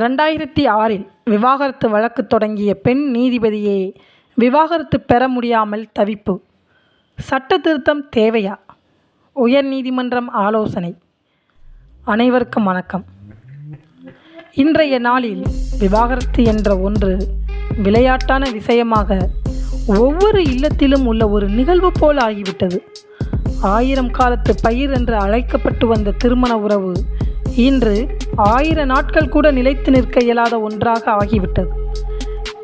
ரெண்டாயிரத்தி ஆறில் விவாகரத்து வழக்கு தொடங்கிய பெண் நீதிபதியே விவாகரத்து பெற முடியாமல் தவிப்பு. சட்ட திருத்தம் தேவையா? உயர்நீதிமன்றம் ஆலோசனை. அனைவருக்கும் வணக்கம். இன்றைய நாளில் விவாகரத்து என்ற ஒன்று விளையாட்டான விஷயமாக ஒவ்வொரு இல்லத்திலும் உள்ள ஒரு நிகழ்வு போல் ஆகிவிட்டது. ஆயிரம் காலத்து பயிர் என்று அழைக்கப்பட்டு வந்த திருமண உறவு இன்று ஆயிர நாட்கள் கூட நிலைத்து நிற்க இயலாத ஒன்றாக ஆகிவிட்டது.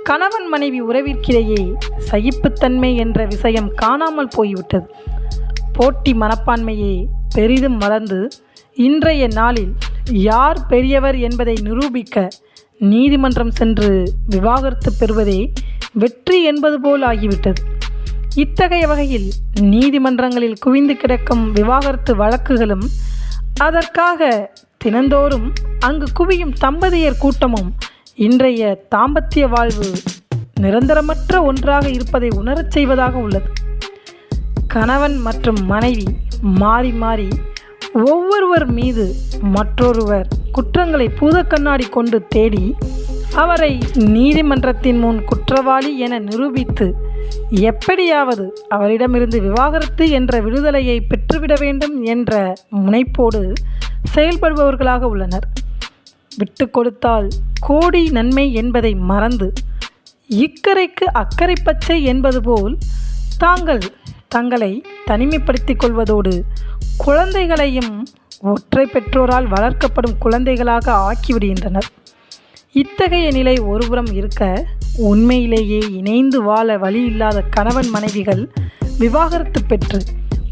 கணவன் மனைவி உறவிற்கிடையே சகிப்புத்தன்மை என்ற விஷயம் காணாமல் போய்விட்டது. போட்டி மனப்பான்மையே பெரிதும் வளர்ந்து இன்றைய நாளில் யார் பெரியவர் என்பதை நிரூபிக்க நீதிமன்றம் சென்று விவாகரத்து பெறுவதே வெற்றி என்பது போல் ஆகிவிட்டது. இத்தகைய வகையில் நீதிமன்றங்களில் குவிந்து கிடக்கும் விவாகரத்து வழக்குகளும் அதற்காக தினந்தோறும் அங்கு குவியும் தம்பதியர் கூட்டமும் இன்றைய தாம்பத்திய வாழ்வு நிரந்தரமற்ற ஒன்றாக இருப்பதை உணரச் செய்வதாக உள்ளது. கணவன் மற்றும் மனைவி மாறி மாறி ஒவ்வொருவர் மீது மற்றொருவர் குற்றங்களை பூத கண்ணாடி கொண்டு தேடி அவரை நீதிமன்றத்தின் முன் குற்றவாளி என நிரூபித்து எப்படியாவது அவரிடமிருந்து விவாகரத்து என்ற விடுதலையை பெற்றுவிட வேண்டும் என்ற முனைப்போடு செயல்படுபவர்களாக உள்ளனர். விட்டு கொடுத்தால் கோடி நன்மை என்பதை மறந்து இக்கரைக்கு அக்கறை பச்சை என்பது போல் தாங்கள் தங்களை தனிமைப்படுத்திக் கொள்வதோடு குழந்தைகளையும் ஒற்றை பெற்றோரால் வளர்க்கப்படும் குழந்தைகளாக ஆக்கிவிடுகின்றனர் இத்தகைய நிலை ஒருபுறம் இருக்க உண்மையிலேயே இணைந்து வாழ வழி இல்லாத கணவன் மனைவிகள் விவாகரத்து பெற்று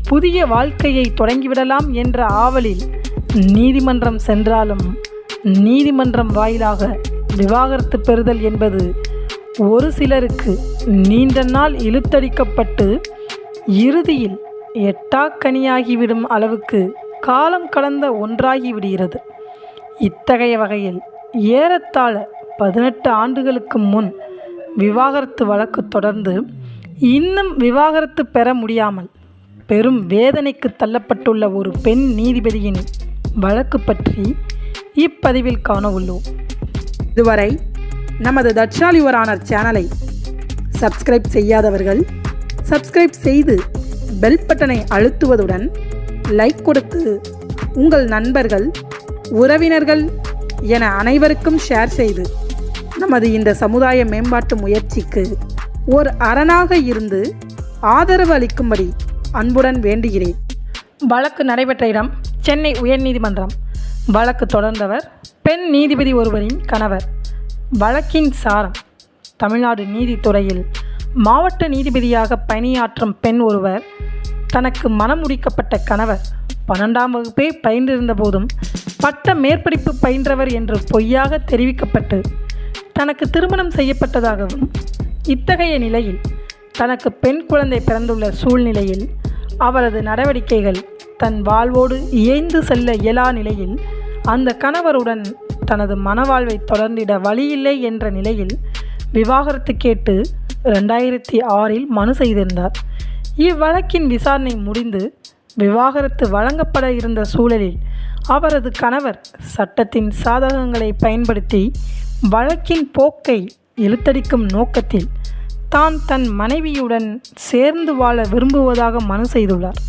புதிய வாழ்க்கையை தொடங்கிவிடலாம் என்ற ஆவலில் நீதிமன்றம் சென்றாலும் நீதிமன்றம் வாயிலாக விவாகரத்து பெறுதல் என்பது ஒரு சிலருக்கு நீண்ட நாள் இழுத்தடிக்கப்பட்டு இறுதியில் எட்டாக்கனியாகிவிடும் அளவுக்கு காலம் கடந்த ஒன்றாகி விடுகிறது இத்தகைய வகையில் ஏறத்தாழ பதினெட்டு ஆண்டுகளுக்கு முன் விவாகரத்து வழக்கு தொடர்ந்து இன்னும் விவாகரத்து பெற முடியாமல் பெரும் வேதனைக்கு தள்ளப்பட்டுள்ள ஒரு பெண் நீதிபதியின் வழக்கு பற்றி இப்பதிவில் காண உள்ளோம் இதுவரை நமது தட்சால் யுவர் ஆனர் சேனலை சப்ஸ்கிரைப் செய்யாதவர்கள் சப்ஸ்கிரைப் செய்து பெல் பட்டனை அழுத்துவதுடன் லைக் கொடுத்து உங்கள் நண்பர்கள் உறவினர்கள் என அனைவருக்கும் ஷேர் செய்து நமது இந்த சமுதாய மேம்பாட்டு முயற்சிக்கு ஒரு அரணாக இருந்து ஆதரவு அளிக்கும்படி அன்புடன் வேண்டுகிறேன். வழக்கு நடைபெற்ற இடம் சென்னை உயர்நீதிமன்றம். வழக்கு தொடர்ந்தவர் பெண் நீதிபதி ஒருவரின் கணவர். வழக்கின் சாரம் தமிழ்நாடு நீதித்துறையில் மாவட்ட நீதிபதியாக பணியாற்றும் பெண் ஒருவர் தனக்கு மனம் முடிக்கப்பட்ட கணவர். பன்னெண்டாம் வகுப்பே பயின்றிருந்த போதும் பட்ட மேற்படிப்பு பயின்றவர் என்று பொய்யாக தெரிவிக்கப்பட்டு தனக்கு திருமணம் செய்யப்பட்டதாகவும் இத்தகைய நிலையில் தனக்கு பெண் குழந்தை பிறந்துள்ள சூழ்நிலையில் அவரது நடவடிக்கைகள் தன் வாழ்வோடு இயைந்து செல்ல இயலா நிலையில் அந்த கணவருடன் தனது மனவாழ்வை தொடர்ந்திட வழியில்லை என்ற நிலையில் விவாகரத்து கேட்டு ரெண்டாயிரத்தி ஆறில் மனு செய்திருந்தார். இவ்வழக்கின் விசாரணை முடிந்து விவாகரத்து வழங்கப்பட இருந்த சூழலில் அவரது கணவர் சட்டத்தின் சாதகங்களை பயன்படுத்தி வழக்கின் போக்கை இழுத்தடிக்கும் நோக்கத்தில் தான் தன் மனைவியுடன் சேர்ந்து வாழ விரும்புவதாக மனு செய்துள்ளார்.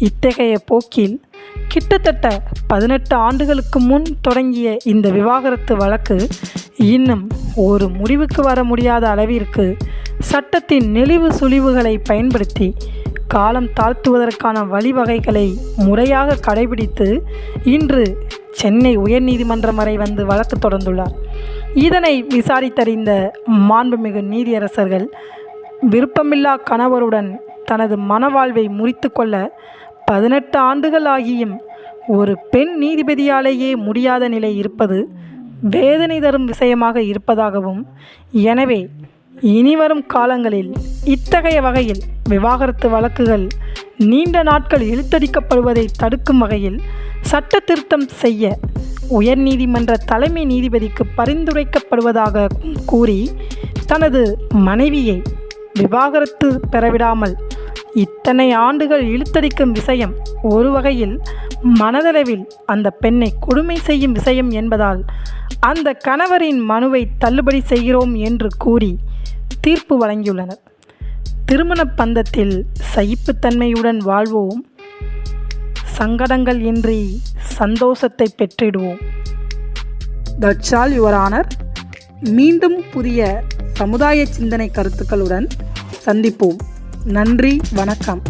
இத்தகைய போக்கில் கிட்டத்தட்ட பதினெட்டு ஆண்டுகளுக்கு முன் தொடங்கிய இந்த விவாகரத்து வழக்கு இன்னும் ஒரு முடிவுக்கு வர முடியாத அளவிற்கு சட்டத்தின் நெளிவு சுழிவுகளை பயன்படுத்தி காலம் தாழ்த்துவதற்கான வழிவகைகளை முறையாக கடைபிடித்து இன்று சென்னை உயர்நீதிமன்றம் வரை வந்து வழக்கு தொடர்ந்துள்ளார். இதனை விசாரித்தறிந்த மாண்புமிகு நீதியரசர்கள் விருப்பமில்லா கணவருடன் தனது மனவாழ்வை முறித்து கொள்ள பதினெட்டு ஆண்டுகள் ஆகியும் ஒரு பெண் நீதிபதியாலேயே முடியாத நிலை இருப்பது வேதனை தரும் விஷயமாக இருப்பதாகவும் எனவே இனிவரும் காலங்களில் இத்தகைய வகையில் விவாகரத்து வழக்குகள் நீண்ட நாட்கள் இழுத்தடிக்கப்படுவதை தடுக்கும் வகையில் சட்ட திருத்தம் செய்ய உயர்நீதிமன்ற தலைமை நீதிபதிக்கு பரிந்துரைக்கப்படுவதாக கூறி தனது மனைவியை விவாகரத்து பெறவிடாமல் இத்தனை ஆண்டுகள் இழுத்தடிக்கும் விஷயம் ஒரு வகையில் மனதளவில் அந்த பெண்ணை கொடுமை செய்யும் விஷயம் என்பதால் அந்த கணவரின் மனுவை தள்ளுபடி செய்கிறோம் என்று கூறி தீர்ப்பு வழங்கியுள்ளனர். திருமண பந்தத்தில் சகிப்புத்தன்மையுடன் வாழ்வோம். சங்கடங்கள் இன்றி சந்தோஷத்தை பெற்றிடுவோம். தட்ஸ் ஆல் யுவர் ஆனர் மீண்டும் புதிய சமுதாய சிந்தனை கருத்துக்களுடன் சந்திப்போம். நன்றி வணக்கம்.